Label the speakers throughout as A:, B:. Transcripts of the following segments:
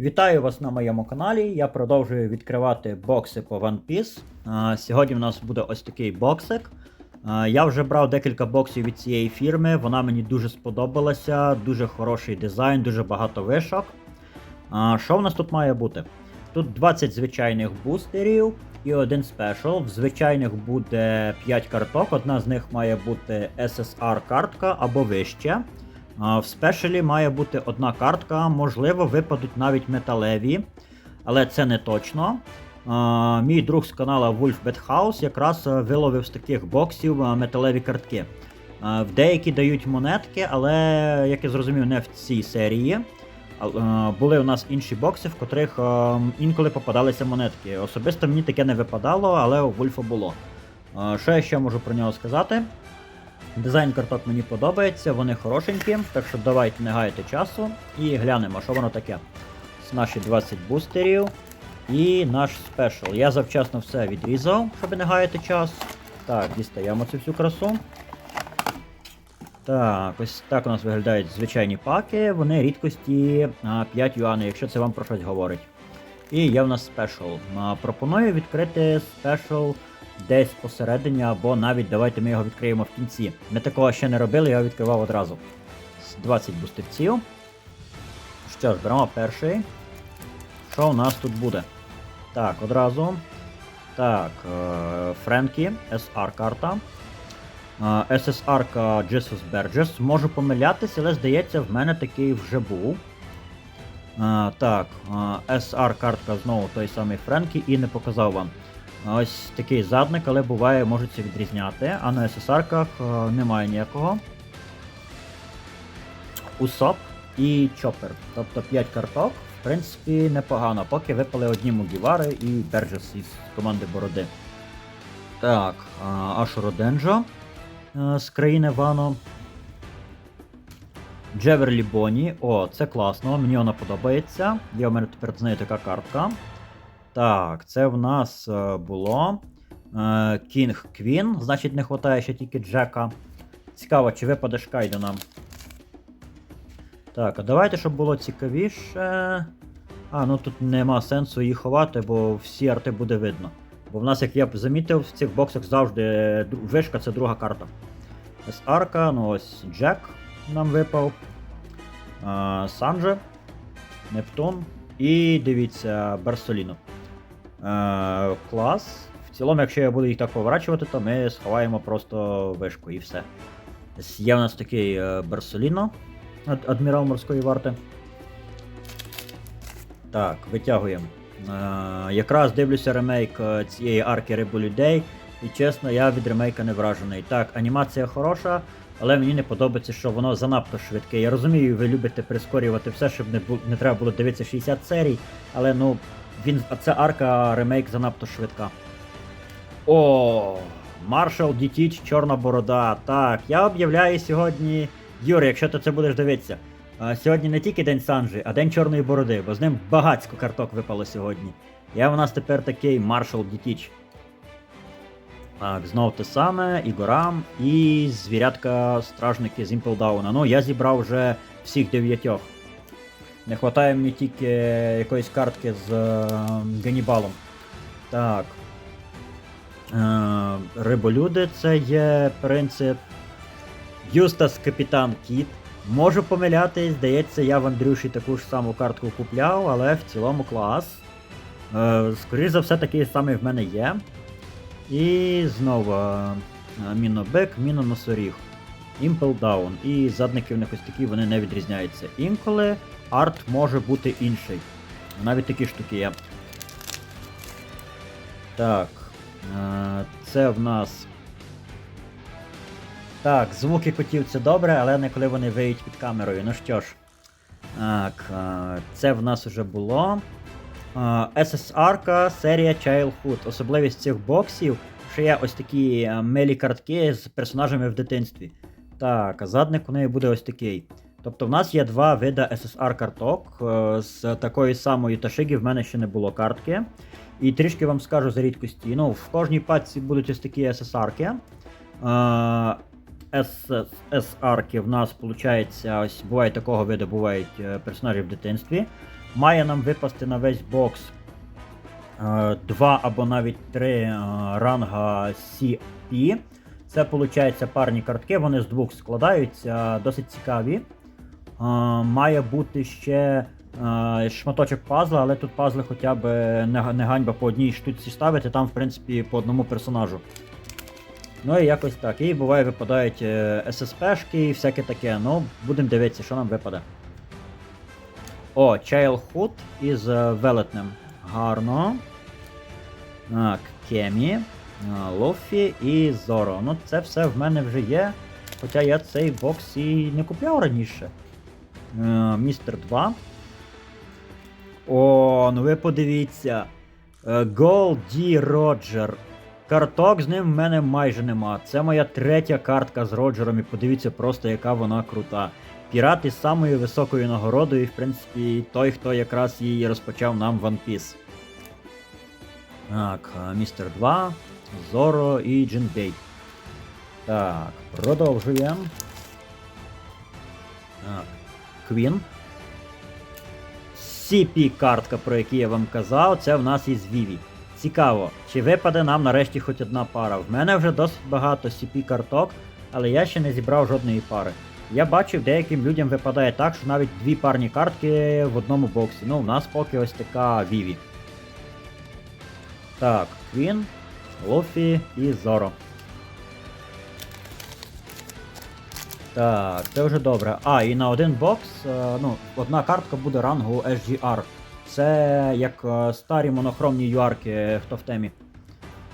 A: Вітаю вас на моєму каналі. Я продовжую відкривати бокси по One Piece. Сьогодні в нас буде ось такий боксик. Я вже брав декілька боксів від цієї фірми. Вона мені дуже сподобалася. Дуже хороший дизайн, дуже багато вишок. Що в нас тут має бути? Тут 20 звичайних бустерів і один спешл. В звичайних буде 5 карток. Одна з них має бути SSR картка або вище. В спешелі має бути одна картка, можливо, випадуть навіть металеві, але це не точно. Мій друг з канала Wolf House якраз е, виловив з таких боксів е, металеві картки. В деякі дають монетки, але, як я зрозумів, не в цій серії. Е, Були у нас інші бокси, в котрих е, інколи попадалися монетки. Особисто мені таке не випадало, але у Вульфа було. Е, Що я ще можу про нього сказати? Дизайн карток мені подобається, вони хорошенькі, так що давайте не гаяти часу і глянемо, що воно таке. З наші 20 бустерів і наш спешл. Я завчасно все відрізав, щоб не гаяти час. Так, дістаємо цю всю красу. Так, ось так у нас виглядають звичайні паки. Вони рідкості 5 юаней, якщо це вам про щось говорить. І є в нас спешл. Пропоную відкрити спешл десь посередині, або навіть давайте ми його відкриємо в кінці. Ми такого ще не робили, я відкривав одразу. 20 бустерців. Що ж, беремо перший. Що у нас тут буде? Так, одразу. Так, е, Френкі, SR карта. Е, SSR-ка Jesus Burgess. Можу помилятися, але здається, в мене такий вже був. Е, так, SR картка знову той самий Френкі і не показав вам. Ось такий задник, але буває, можуть відрізняти, а на SSR-ках е, немає ніякого. Усоп і Чопер. Тобто 5 карток, в принципі, непогано, поки випали одні Мугівари і Берджес із команди Бороди. Так, Ашуро Денджо е, з країни Вано. Джеверлі Бонні. О, це класно, мені вона подобається. Є у мене тепер з нею така картка. Так, це в нас е, було. Кінг Квін, значить, не вистачає ще тільки Джека. Цікаво, чи випаде Шкайдо нам. Так, а давайте, щоб було цікавіше. А, ну тут нема сенсу її ховати, бо всі арти буде видно. Бо в нас, як я б замітив, в цих боксах завжди вишка це друга карта. Ось арка, ну ось Джек нам випав. Санже, Нептун. І дивіться, Барсоліно. Е, клас. В цілому, якщо я буду їх так поворачувати, то ми сховаємо просто вишку і все. Є у нас такий е, адмірал морської варти. Так, витягуємо. Е, якраз дивлюся ремейк е, цієї арки Рибу людей. І чесно, я від ремейка не вражений. Так, анімація хороша, але мені не подобається, що воно занадто швидке. Я розумію, ви любите прискорювати все, щоб не, бу- не треба було дивитися 60 серій, але ну, він, а ця арка ремейк занадто швидка. О, Маршал Дітіч, Чорна Борода. Так, я об'являю сьогодні. Юр, якщо ти це будеш дивитися. Сьогодні не тільки День Санджі, а День Чорної Бороди, бо з ним багацько карток випало сьогодні. Я в нас тепер такий Маршал Дітіч. Так, знов те саме, і Горам, і звірятка стражники з Імплдауна. Ну, я зібрав вже всіх дев'ятьох. Не вистачає мені тільки якоїсь картки з е, Ганнібалом. Так. Е, риболюди це є принцип. Юстас Капітан Кіт. Можу помилятись, здається, я в Андрюші таку ж саму картку купляв, але в цілому клас. Е, скоріше за все, такий самий в мене є. І знову Мінобек, Міноносоріг. Impel Down. І задники в них ось такі, вони не відрізняються. Інколи арт може бути інший. Навіть такі штуки є. Так. е, Це в нас. Так, звуки котів це добре, але не коли вони виють під камерою. Ну що ж. Так, е, це в нас уже було. Е, SSR-ка серія Childhood. Особливість цих боксів, що є ось такі милі картки з персонажами в дитинстві. Так, а задник у неї буде ось такий. Тобто в нас є два вида SSR карток. е, З такої самої Ташиги в мене ще не було картки. І трішки вам скажу за рідкості. Ну, в кожній пачці будуть ось такі SSR-ки. Е, SSR-ки в нас, виходить, ось буває такого виду, бувають е, персонажі в дитинстві. Має нам випасти на весь бокс два або навіть три ранга CP. Це виходить парні картки, вони з двох складаються, досить цікаві. Має бути ще шматочок пазла, але тут пазли хоча б не, ганьба по одній штуці ставити, там, в принципі, по одному персонажу. Ну і якось так. І буває випадають е, SSP-шки і всяке таке. Ну, будемо дивитися, що нам випаде. О, Childhood із е, велетнем. Гарно. Так, Кемі, Лофі і Зоро. Ну, це все в мене вже є. Хоча я цей бокс і не купляв раніше. Е, Містер 2. О, ну ви подивіться. Е, Голді Роджер. Карток з ним в мене майже нема. Це моя третя картка з Роджером, і подивіться просто, яка вона крута. Пірат із самою високою нагородою, і, в принципі, той, хто якраз її розпочав нам One Piece. Так, е, Містер 2, Зоро і Джинбей. Так, продовжуємо. Так, Квін. CP картка, про яку я вам казав, це в нас із Віві. Цікаво, чи випаде нам нарешті хоч одна пара. В мене вже досить багато CP карток, але я ще не зібрав жодної пари. Я бачив, деяким людям випадає так, що навіть дві парні картки в одному боксі. Ну, у нас поки ось така Віві. Так, Квін, Лофі і Зоро. Так, це вже добре. А, і на один бокс, е, ну, одна картка буде рангу SGR. Це як е, старі монохромні юарки, хто в темі.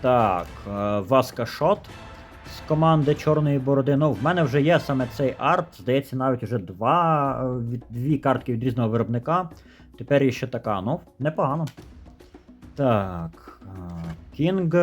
A: Так, е, Васка Шот з команди Чорної Бороди. Ну, в мене вже є саме цей арт. Здається, навіть вже два, дві картки від різного виробника. Тепер є ще така, ну, непогано. Так. Кінг,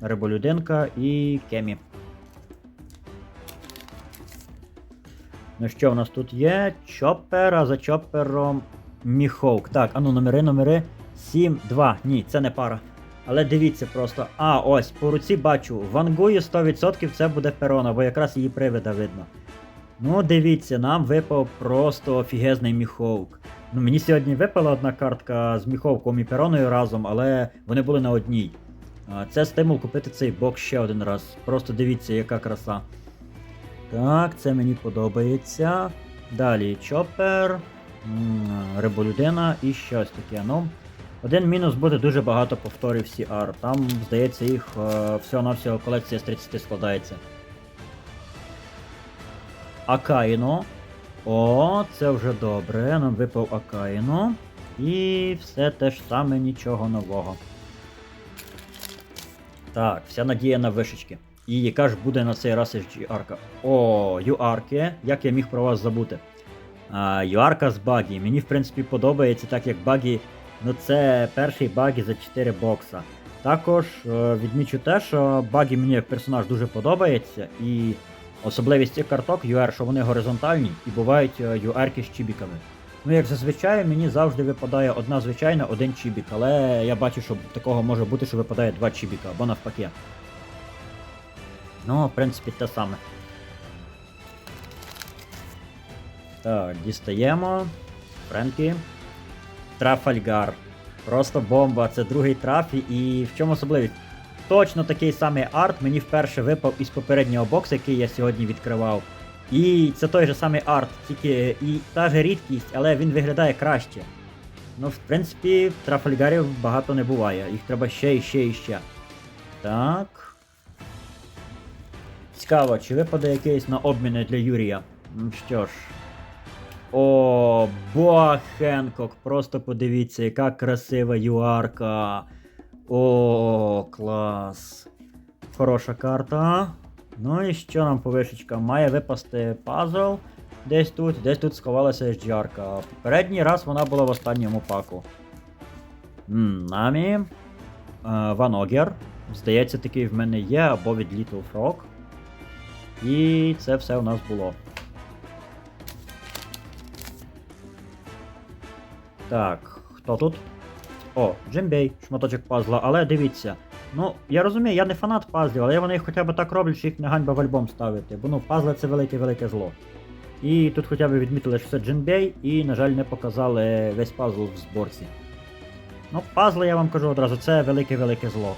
A: Риболюдинка і Кемі. Ну що в нас тут є? Чоппер, а за чоппером Міхоук. Так, ану, номери, номери. 7, 2. Ні, це не пара. Але дивіться просто. А, ось, по руці бачу. Вангую 100% це буде перона, бо якраз її привида видно. Ну, дивіться, нам випав просто офігезний міховк. Ну, мені сьогодні випала одна картка з міховком і пероною разом, але вони були на одній. Це стимул купити цей бокс ще один раз. Просто дивіться, яка краса. Так, це мені подобається. Далі чопер, риболюдина і щось таке. Ну, один мінус буде дуже багато повторів CR. Там, здається, їх е, всього-навсього колекція з 30 складається. Акаїно. О, це вже добре. Нам випав Акаїно. І все те ж саме, нічого нового. Так, вся надія на вишечки. І яка ж буде на цей раз HG-арка? О, юарки. Як я міг про вас забути? А, юарка з багі. Мені, в принципі, подобається, так як багі. Ну, це перший багі за 4 бокса. Також е, відмічу те, що багі мені як персонаж дуже подобається, і особливість цих карток UR, що вони горизонтальні і бувають е, юарки з чібіками. Ну, як зазвичай, мені завжди випадає одна звичайна, один чібік, але я бачу, що такого може бути, що випадає два чібіка, або навпаки. Ну, в принципі, те саме. Так, дістаємо. Френкі. Трафальгар. Просто бомба, це другий трафі, і в чому особливість? Точно такий самий арт мені вперше випав із попереднього боксу, який я сьогодні відкривав. І це той же самий арт, тільки і та ж рідкість, але він виглядає краще. Ну, в принципі, трафальгарів багато не буває. Їх треба ще і ще і ще. Так. Цікаво, чи випаде якийсь на обміни для Юрія? Ну що ж. О, Боа Хенкок, просто подивіться, яка красива юарка. О, клас. Хороша карта. Ну і що нам по вишечкам? Має випасти пазл. Десь тут, десь тут сховалася HDR-ка. Попередній раз вона була в останньому паку. Намі. Е, Ван Огер. Здається, такий в мене є, або від Little Frog. І це все у нас було. Так, хто тут? О, Джимбей, шматочок пазла, але дивіться. Ну, я розумію, я не фанат пазлів, але вони хоча б так роблять, що їх не ганьба в альбом ставити. Бо ну, пазли це велике-велике зло. І тут хоча б відмітили, що це джинбей, і, на жаль, не показали весь пазл в зборці. Ну, пазли, я вам кажу одразу, це велике-велике зло.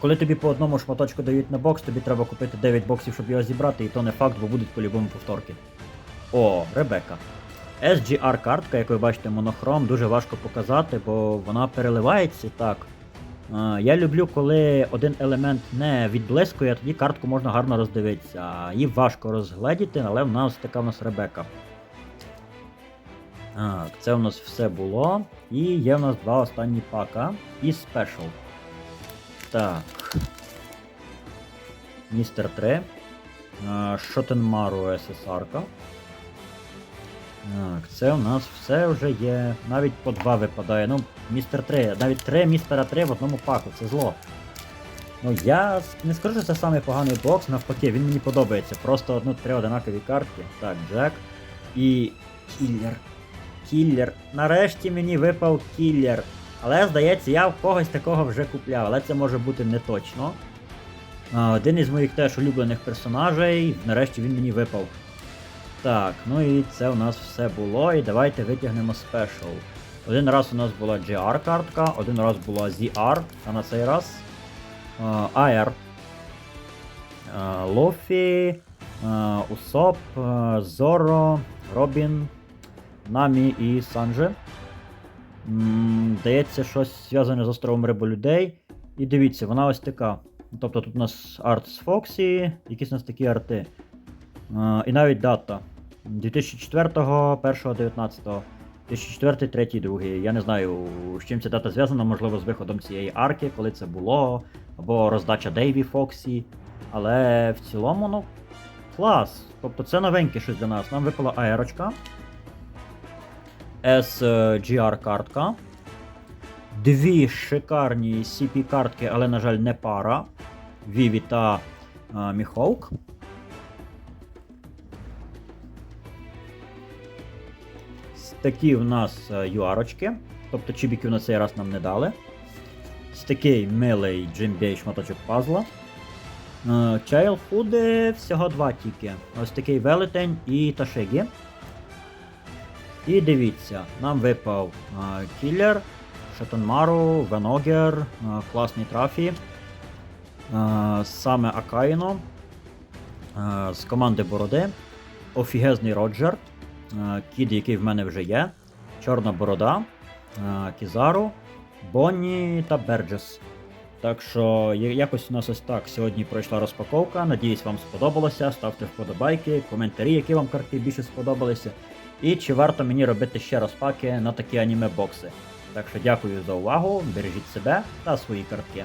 A: Коли тобі по одному шматочку дають на бокс, тобі треба купити 9 боксів, щоб його зібрати, і то не факт, бо будуть по-любому повторки. О, Ребека. SGR картка, як ви бачите, монохром, дуже важко показати, бо вона переливається так. Я люблю, коли один елемент не відблискує, тоді картку можна гарно роздивитися. Її важко розгледіти, але в нас така в нас Ребека. Так, це в нас все було. І є в нас два останні пака і спешл. Так. Містер 3. Е, Шотенмару ССР. Так, це у нас все вже є. Навіть по два випадає. Ну, містер 3, навіть три містера 3 в одному паку, це зло. Ну я не скажу, що це самий поганий бокс, навпаки, він мені подобається. Просто одну три одинакові картки. Так, Джек. І. Кіллер. Кіллер. Нарешті мені випав кіллер. Але здається, я в когось такого вже купляв, але це може бути не точно. Один із моїх теж улюблених персонажей, нарешті він мені випав. Так, ну і це у нас все було. І давайте витягнемо спешл. Один раз у нас була GR картка, один раз була ZR, а на цей раз а, AR. Лофі, Усоп, Зоро, Робін, Намі і Санже. Здається, щось зв'язане з островом рибу людей. І дивіться, вона ось така. Тобто тут у нас арт з Фоксі, якісь у нас такі арти. А, і навіть дата. 2004, 1, 19. 2004, 3, 2. Я не знаю, з чим ця дата зв'язана, можливо, з виходом цієї арки, коли це було, або роздача Дейві Фоксі. Але в цілому, ну, клас. Тобто це новеньке щось для нас. Нам випала аерочка. SGR картка. Дві шикарні CP картки, але, на жаль, не пара. Віві та а, Міховк. Такі в нас е, юарочки. Тобто чібіків на цей раз нам не дали. Ось такий милий джимбей шматочок пазла. Е, Чайлфуди всього два тільки. Ось такий велетень і Ташигі. І дивіться, нам випав е, кілер, Шатонмару, Веногер, класний трафі. Саме Акаїно з команди Бороди. Офігезний Роджер. Кід, який в мене вже є. Чорна борода, Кізару, Бонні та Берджес. Так що якось у нас ось так сьогодні пройшла розпаковка. Надіюсь, вам сподобалося. Ставте вподобайки, коментарі, які вам картки більше сподобалися. І чи варто мені робити ще розпаки на такі аніме бокси. Так що дякую за увагу, бережіть себе та свої картки.